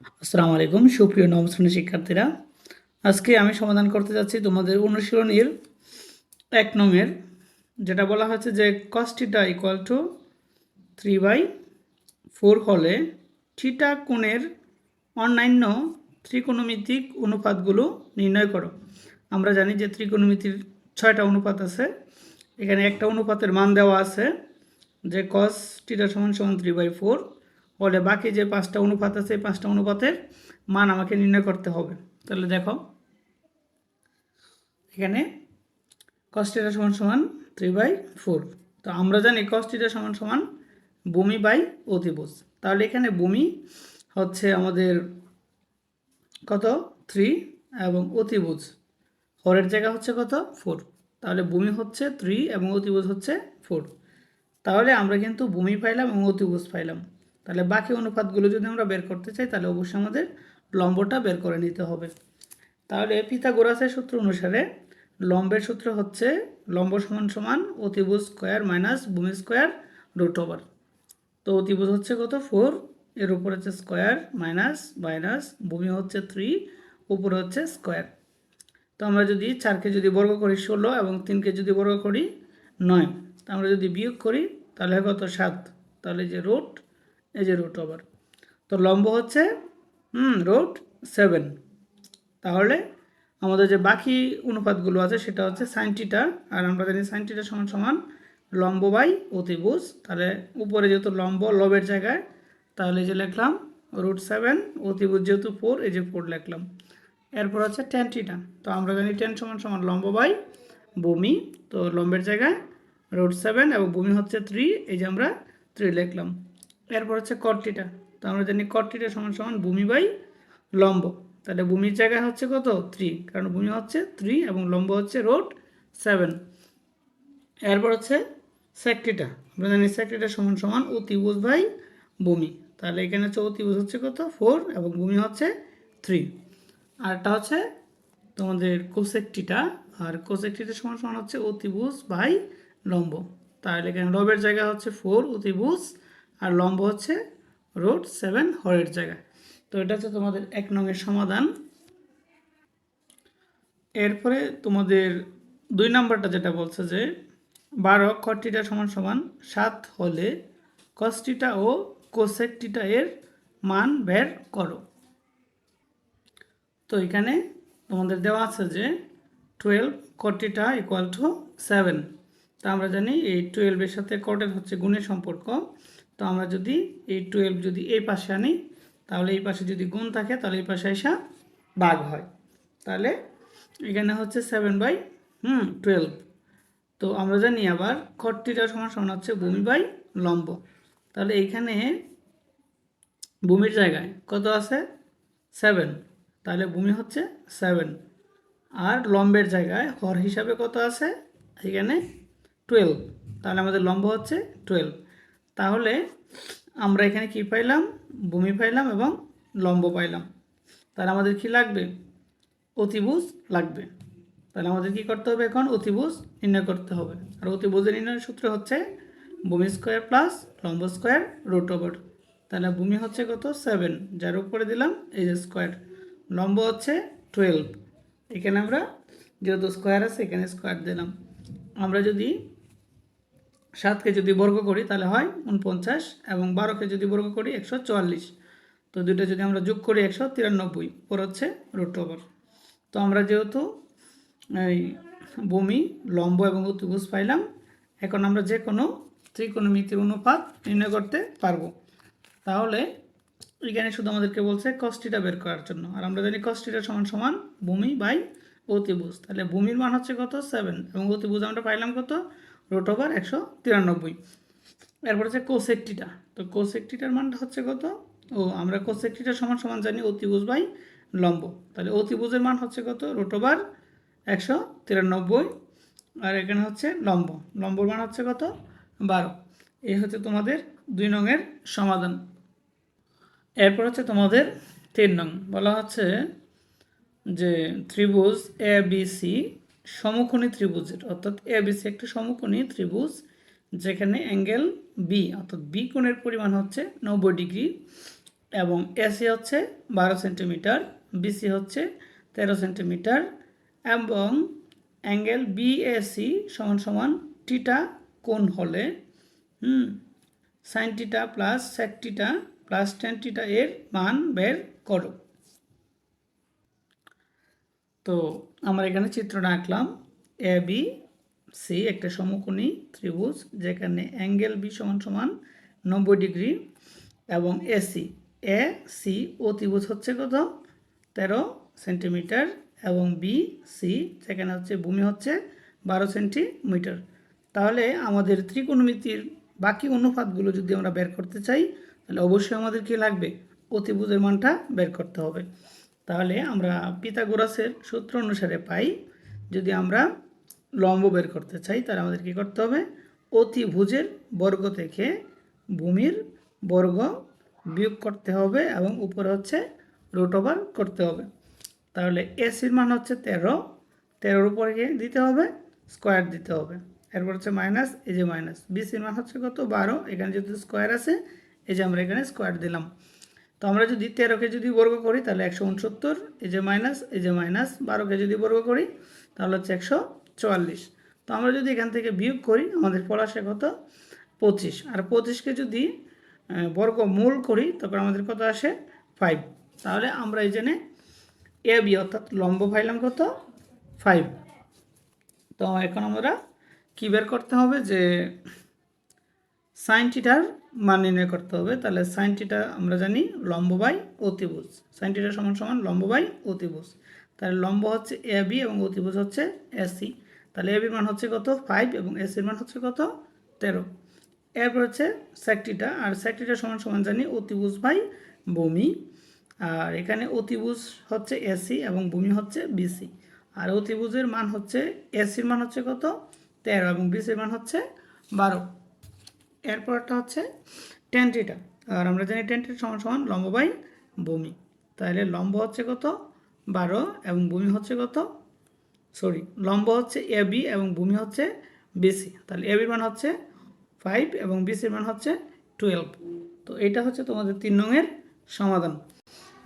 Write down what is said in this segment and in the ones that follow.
আসসালামু আলাইকুম, সুপ্রিয় নবম শিক্ষার্থীরা। আজকে আমি সমাধান করতে যাচ্ছি তোমাদের অনুশীলনীর এক নংয়ের যেটা বলা হয়েছে যে কস্টিটা equal to three by four হলে থিটা কোণের অন্যান্য ত্রিকোণমিতিক অনুপাতগুলো নির্ণয় করো। আমরা জানি যে ত্রিকোণমিতির ছয়টা অনুপাত আছে। এখানে একটা অনুপাতের মান দেওয়া আছে যে কস টিটা সমান সমান থ্রি বাই ফোর হলে বাকি যে পাঁচটা অনুপাত আছে, এই পাঁচটা অনুপাতের মান আমাকে নির্ণয় করতে হবে। তাহলে দেখো, এখানে কস্টিটা সমান সমান থ্রি বাই ফোর তো আমরা জানি কস্টিটা সমান সমান বমি বাই অতিভুজ। তাহলে এখানে বমি হচ্ছে আমাদের কত? থ্রি এবং অতিভুজ। হরের জায়গা হচ্ছে কত? ফোর তাহলে ভূমি হচ্ছে থ্রি এবং অতিভুজ হচ্ছে ফোর তাহলে আমরা কিন্তু ভূমি পাইলাম এবং অতিভুজ পাইলাম। তাহলে বাকি অনুপাতগুলো যদি আমরা বের করতে চাই, তাহলে অবশ্যই আমাদের লম্বটা বের করে নিতে হবে। তাহলে পিথাগোরাসের সূত্র অনুসারে লম্বের সূত্র হচ্ছে লম্ব সমান সমান অতিভুজ স্কোয়ার মাইনাস ভূমি স্কোয়ার রুট ওভার। তো অতিভুজ হচ্ছে কত? ফোর, এর উপর হচ্ছে স্কোয়ার মাইনাস মাইনাস, ভূমি হচ্ছে থ্রি, উপরে হচ্ছে স্কোয়ার। তো আমরা যদি চারকে যদি বর্গ করি ষোলো এবং তিনকে যদি বর্গ করি নয়, তো আমরা যদি বিয়োগ করি, তাহলে কত? সাত। তাহলে যে রুট এই যে রুট ওভার তো লম্ব হচ্ছে, হুম রুট সেভেন তাহলে আমাদের যে বাকি অনুপাতগুলো আছে সেটা হচ্ছে সাইনটিটা আর আমরা জানি সাইনটিটা সমান সমান লম্ব বাই অতিভুজ। তাহলে উপরে যেহেতু লম্ব লবের জায়গায়, তাহলে যে লিখলাম রুট সেভেন অতিভুজ যেহেতু ফোর এই যে ফোর লিখলাম। এরপর হচ্ছে টেন টিটা তো আমরা জানি টেন সমান সমান লম্ব বাই ভূমি। তো লম্বের জায়গায় রুট সেভেন এবং ভূমি হচ্ছে থ্রি এই যে আমরা থ্রি লিখলাম। এরপর হচ্ছে কর্টিটা তো আমরা জানি কর্টিটা সমান সমান ভূমি বাই লম্ব। তাহলে ভূমির জায়গায় হচ্ছে কত? থ্রি কারণ ভূমি হচ্ছে থ্রি এবং লম্ব হচ্ছে রোড সেভেন এরপর হচ্ছে সেকটিটা আমরা জানি সেকটিটা সমান সমান অতিভুজ বাই ভূমি। তাহলে এখানে হচ্ছে অতিভুজ হচ্ছে কত? ফোর এবং ভূমি হচ্ছে থ্রি আরটা হচ্ছে তোমাদের কোসেকটিটা আর কোসেকটিটা সমান সমান হচ্ছে অতিভুজ বাই লম্ব। তাহলে এখানে লবের জায়গা হচ্ছে ফোর অতিভুজ আর লম্ব হচ্ছে রোড সেভেন হরের জায়গায়। তো এটা হচ্ছে তোমাদের এক নংয়ের সমাধান। এরপরে তোমাদের দুই নাম্বারটা যেটা বলছে যে, বারো কটিটা সমান সমান, সাত হলে কস্টিটা ও কোসেকটিটা এর মান বের করো। তো এখানে তোমাদের দেওয়া আছে যে টুয়েলভ কটিটা ইকুয়াল টু সেভেন তা আমরা জানি এই টুয়েলভের সাথে কটের হচ্ছে গুণের সম্পর্ক। তো আমরা যদি এই টুয়েলভ যদি এই পাশে আনি, তাহলে এই পাশে যদি গুণ থাকে, তাহলে এই পাশে এসা বাঘ হয়। তাহলে এখানে হচ্ছে সেভেন বাই হুম টুয়েলভ তো আমরা জানি আবার কটটিটা সমান সমান হচ্ছে ভূমি বাই লম্ব। তাহলে এইখানে ভূমির জায়গায় কত আছে? সেভেন তাহলে ভূমি হচ্ছে সেভেন আর লম্বের জায়গায় হর হিসাবে কত আছে? এখানে টুয়েলভ তাহলে আমাদের লম্ব হচ্ছে টুয়েলভ তাহলে আমরা এখানে কি পাইলাম? ভূমি পাইলাম এবং লম্ব পাইলাম। তাহলে আমাদের কি লাগবে? অতিভুজ লাগবে। তাহলে আমাদের কি করতে হবে এখন? অতিভুজ নির্ণয় করতে হবে। আর অতিভুজের নির্ণয়ের সূত্র হচ্ছে ভূমি স্কোয়ার প্লাস লম্ব স্কোয়ার রুট ওভার। তাহলে ভূমি হচ্ছে কত? সেভেন। যার উপরে দিলাম এই যে স্কোয়ার। লম্ব হচ্ছে টুয়েলভ। এখানে আমরা যেহেতু স্কোয়ার আছে, এখানে স্কোয়ার দিলাম। আমরা যদি সাতকে যদি বর্গ করি, তাহলে হয় উনপঞ্চাশ এবং বারোকে যদি বর্গ করি, একশো চুয়াল্লিশ। তো দুটো যদি আমরা যোগ করি, একশো তিরানব্বই। ওর হচ্ছে রুট ওভার তো আমরা যেহেতু এই ভূমি, লম্ব এবং অতিভুজ পাইলাম, এখন আমরা যে কোনো ত্রিকোণমিতির অনুপাত নির্ণয় করতে পারব। তাহলে এখানে শুধু আমাদেরকে বলছে কস্টিটা বের করার জন্য। আর আমরা জানি কস্টিটা সমান সমান ভূমি বাই অতিভুজ। তাহলে ভূমির মান হচ্ছে কত? সেভেন এবং অতিভুজ আমরা পাইলাম কত? রোট ওভার একশো তিরানব্বই। এরপর হচ্ছে কোসেকটিটা তো কোসেকটিটার মানটা হচ্ছে কত? ও, আমরা কোসেকটিটা সমান সমান জানি অতিভুজ বাই লম্ব। তাহলে অতিভুজের মান হচ্ছে কত? রোট ওভার একশো তিরানব্বই। আর এখানে হচ্ছে লম্ব। লম্বর মান হচ্ছে কত? বারো। এই হচ্ছে তোমাদের দুই নংয়ের সমাধান। এরপর হচ্ছে তোমাদের তিন নং। বলা হচ্ছে যে ত্রিভুজ এ বি সি সমকোণী ত্রিভুজের, অর্থাৎ এ বি সি একটি সমকোণী ত্রিভুজ, যেখানে অ্যাঙ্গেল বি অর্থাৎ বি কোণের পরিমাণ হচ্ছে নব্বই ডিগ্রি এবং এসি হচ্ছে বারো সেন্টিমিটার বিসি হচ্ছে তেরো সেন্টিমিটার এবং অ্যাঙ্গেল বি বিএসি সমান সমান টিটা কোণ হলে, হুম sine theta plus sec theta plus tan theta এর মান বের করো। তো আমরা এখানে চিত্রটা আঁকলাম। এ বি সি একটা সমকোণী ত্রিভুজ যেখানে অ্যাঙ্গেল বি সমান সমান নব্বই ডিগ্রি এবং এসি এ সি ও ত্রিভুজ হচ্ছে কত? তেরো সেন্টিমিটার এবং বি সি যেখানে হচ্ছে ভূমি হচ্ছে বারো সেন্টিমিটার। তাহলে আমাদের ত্রিকোণমিতির বাকি অনুপাতগুলো যদি আমরা বের করতে চাই, তাহলে অবশ্যই আমাদের কি লাগবে? অতিভুজের মানটা বের করতে হবে। তাহলে আমরা পিতাগোরাসের সূত্র অনুসারে পাই, যদি আমরা লম্ব বের করতে চাই, তাহলে আমাদের কি করতে হবে? অতিভুজের বর্গ থেকে ভূমির বর্গ বিয়োগ করতে হবে এবং উপরে হচ্ছে রুট ওভার করতে হবে। তাহলে এসির মান হচ্ছে তেরো। তেরোর উপরে দিতে হবে স্কোয়ার দিতে হবে। এরপর হচ্ছে মাইনাস এই যে মাইনাস বিসির মান হচ্ছে কত? বারো। এখানে যেহেতু স্কোয়ার আছে, এই যে আমরা এখানে স্কোয়ার দিলাম। তো আমরা যদি তেরোকে যদি বর্গ করি, তাহলে একশো উনসত্তর এই যে মাইনাস এই যে মাইনাস বারোকে যদি বর্গ করি, তাহলে হচ্ছে একশো চুয়াল্লিশ। তো আমরা যদি এখান থেকে বিয়োগ করি, আমাদের ফল আসে কত? পঁচিশ। আর পঁচিশকে যদি বর্গ মূল করি, তখন আমাদের কত আসে? ফাইভ। তাহলে আমরা এই জেনে এ বি, অর্থাৎ লম্ব পাইলাম কত? ফাইভ। তো এখন আমরা কী বের করতে হবে? যে সাইন টিটার মান নির্ণয় করতে হবে। তাহলে সাইন টিটা আমরা জানি লম্ব বাই অতিভুজ। সাইন টিটা সমান সমান লম্ব বাই অতিভুজ। তাহলে লম্ব হচ্ছে এ বি এবং অতিভুজ হচ্ছে এসি। তাহলে এ বির মান হচ্ছে কত? ফাইভ এবং এসির মান হচ্ছে কত? তেরো। এরপর হচ্ছে স্যাকটিটা আর স্যাকটিটা সমান সমান জানি অতিভুজ বাই ভূমি। আর এখানে অতিভুজ হচ্ছে এসি এবং ভূমি হচ্ছে বিসি। আর অতিভুজের মান হচ্ছে এসির মান হচ্ছে কত? তেরো এবং বিসির মান হচ্ছে বারো। এরপরটা হচ্ছে টেন টিটা আর আমরা জানি টেন টিটা সমান সমান লম্ব বাই ভূমি তাহলে লম্ব হচ্ছে কত? বারো এবং ভূমি হচ্ছে কত? সরি, লম্ব হচ্ছে এ বি এবং ভূমি হচ্ছে বিসি। তাহলে এ বির মান হচ্ছে ফাইভ এবং বিসির মান হচ্ছে টুয়েলভ। তো এটা হচ্ছে তোমাদের তিন নংয়ের সমাধান।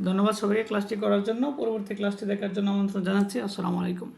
ধন্যবাদ সবাইকে ক্লাসটি করার জন্য। পরবর্তী ক্লাসটি দেখার জন্য আমন্ত্রণ জানাচ্ছি। আসসালামু আলাইকুম।